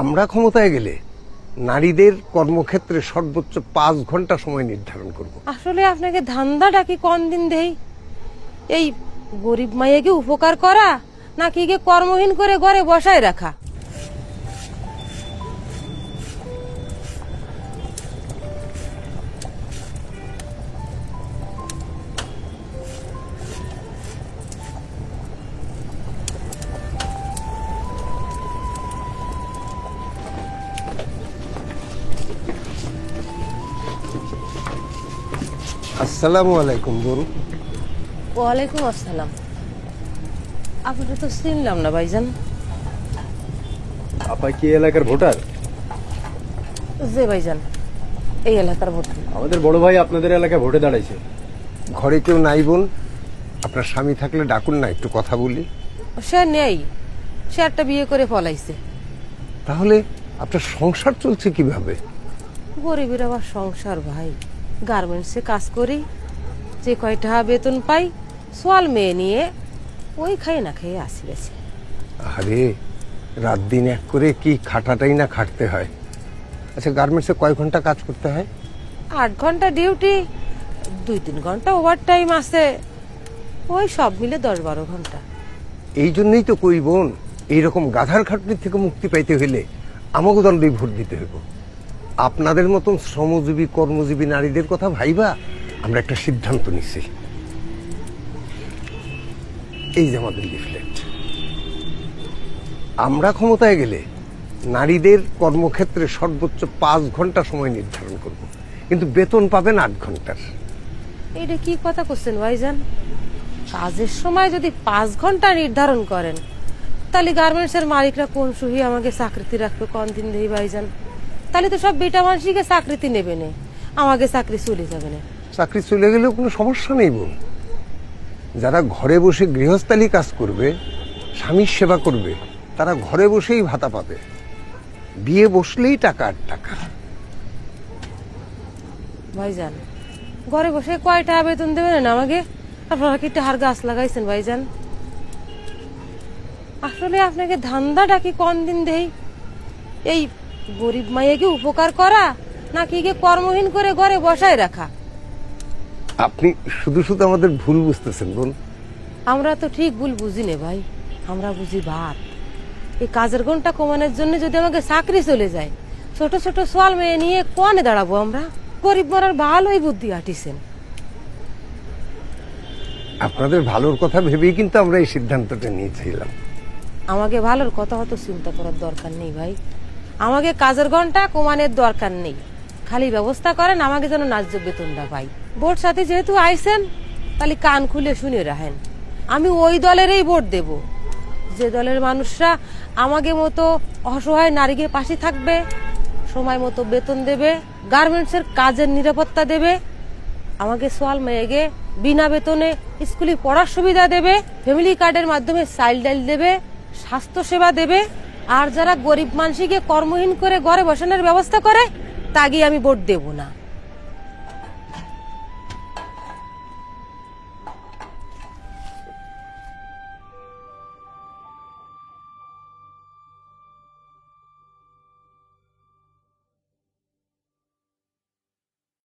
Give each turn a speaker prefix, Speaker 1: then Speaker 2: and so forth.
Speaker 1: আমরা ক্ষমতায় গেলে নারীদের কর্মক্ষেত্রে সর্বোচ্চ পাঁচ ঘণ্টা সময় নির্ধারণ করব।
Speaker 2: আসলে আপনাকে ধান্দা ডাকি কোন দিন দেই? এই গরিব মাইয়াকে উপকার করা, নাকি কর্মহীন করে ঘরে বসায় রাখা?
Speaker 1: আসসালামু আলাইকুম বরু
Speaker 2: ওয়ালাইকুম আসসালাম। আপনাকে তো চিনলাম না ভাইজান।
Speaker 3: আপা কি এলাকার ভোটার?
Speaker 2: যে ভাইজান এই এলাকার ভোট
Speaker 3: আমাদের বড় ভাই আপনাদের এলাকায় ভোটে দাঁড়াইছে।
Speaker 1: ঘরে কেউ নাই বোন আপনার স্বামী থাকলে ডাকুন না একটু কথা বলি।
Speaker 2: সে নেই সে একটা বিয়ে করে ফলাইছে।
Speaker 1: তাহলে আপনার সংসার চলছে কীভাবে?
Speaker 2: গরিবের আবার সংসার ভাই। গার্মেন্টসে কাজ করি যে কয়টা বেতন পাই সোয়াল মেয়ে নিয়ে ওই খাই না খেয়ে আসি বেশি
Speaker 1: আরে রাত দিন এক করে কি খাটাটাই না খাটতে হয়। আচ্ছা গার্মেন্টসে কয় ঘণ্টা কাজ করতে হয়?
Speaker 2: আট ঘণ্টা ডিউটি দুই তিন ঘণ্টা ওভার টাইম আছে ওই সব মিলে দশ বারো ঘণ্টা।
Speaker 1: এই জন্যই তো কই বোন এইরকম গাধার খাটনির থেকে মুক্তি পাইতে হইলে আমাকে দণ্ডই ভোট দিতে হইব। আপনাদের মতন শ্রমজীবী, কর্মজীবী নারীদের কথা ভাইবা, আমরা একটা সিদ্ধান্ত নিছি। এই যে আমাদের লিফলেট। আমরা ক্ষমতায় গেলে নারীদের কর্মক্ষেত্রে সর্বোচ্চ পাঁচ ঘণ্টা সময় নির্ধারণ করব। কিন্তু বেতন পাবেন আট ঘণ্টার।
Speaker 2: এটা কি কথা করছেন ভাইজান? কাজের সময় যদি পাঁচ ঘণ্টা নির্ধারণ করেন, তাহলে গার্মেন্টসের মালিকরা কোন সুহি আমাকে চাকরিতে রাখবে? কোন দিন দেই ভাইজান। তাহলে তো সব বেটা মানুষকে চাকরিতে নেবে না। আমাকে চাকরি চলে যাবে না।
Speaker 1: চাকরি চলে গেলেও কোনো সমস্যা নেই বোন যারা ঘরে বসে গৃহস্থালী কাজ করবে স্বামীর সেবা করবে তারা ঘরে বসেই ভাতা পাবে। বিয়ে বসলেই টাকা আর টাকা।
Speaker 2: ভাইজান ঘরে বসে কয়টা বেতন দেবেন না আমাকে? আপনারা কি টাহার গাছ লাগাইছেন ভাইজান? আসলে আপনাকে ধান্দাটা কি কোন দিন দেই? এই গরিব মাইয়াকে উপকার করা নাকি একে কর্মহীন করে ঘরে বসায় রাখা?
Speaker 1: আপনি শুধু শুধু আমাদের ভুল বুঝতেছেন বোন
Speaker 2: আমরা তো ঠিক ভুল বুঝি নে ভাই আমরা বুঝি ভাত এই কাজের ঘণ্টা কমানোর জন্য যদি আমাকে চাকরি চলে যায় ছোট ছোট সোয়াল মেয়ে নিয়ে কোয়ানে দাঁড়াবো আমরা? গরিব মরার ভালোই বুদ্ধি আটিছেন।
Speaker 1: আপনাদের ভালোর কথা ভেবেই কিন্তু আমরা এই সিদ্ধান্তটা নিয়েছিলাম।
Speaker 2: আমাকে ভালোর কথা হতো চিন্তা করার দরকার নেই ভাই। আমাকে কাজের ঘণ্টা কমানোর দরকার নেই। খালি ব্যবস্থা করেন, আমাকে যেন ন্যায্য বেতনটা পাই। ভোট সাথে যেহেতু আইসেন, তাহলে কান খুলে শুনে রাখেন। আমি ওই দলেরই ভোট দেব। যে দলের মানুষরা আমাকে মতো অসহায় নারীকে পাশে থাকবে, সময় মতো বেতন দেবে, গার্মেন্টসের কাজের নিরাপত্তা দেবে, আমাকে সোয়াল মেয়েকে বিনা বেতনে স্কুলে পড়ার সুবিধা দেবে, ফ্যামিলি কার্ডের মাধ্যমে চাইল্ড ডাইল দেবে স্বাস্থ্য সেবা দেবে আর যারা গরিব মানুষকে কর্মহীন করে ঘরে বসানোর ব্যবস্থা করে তাগিয়ে আমি ভোট দেব না।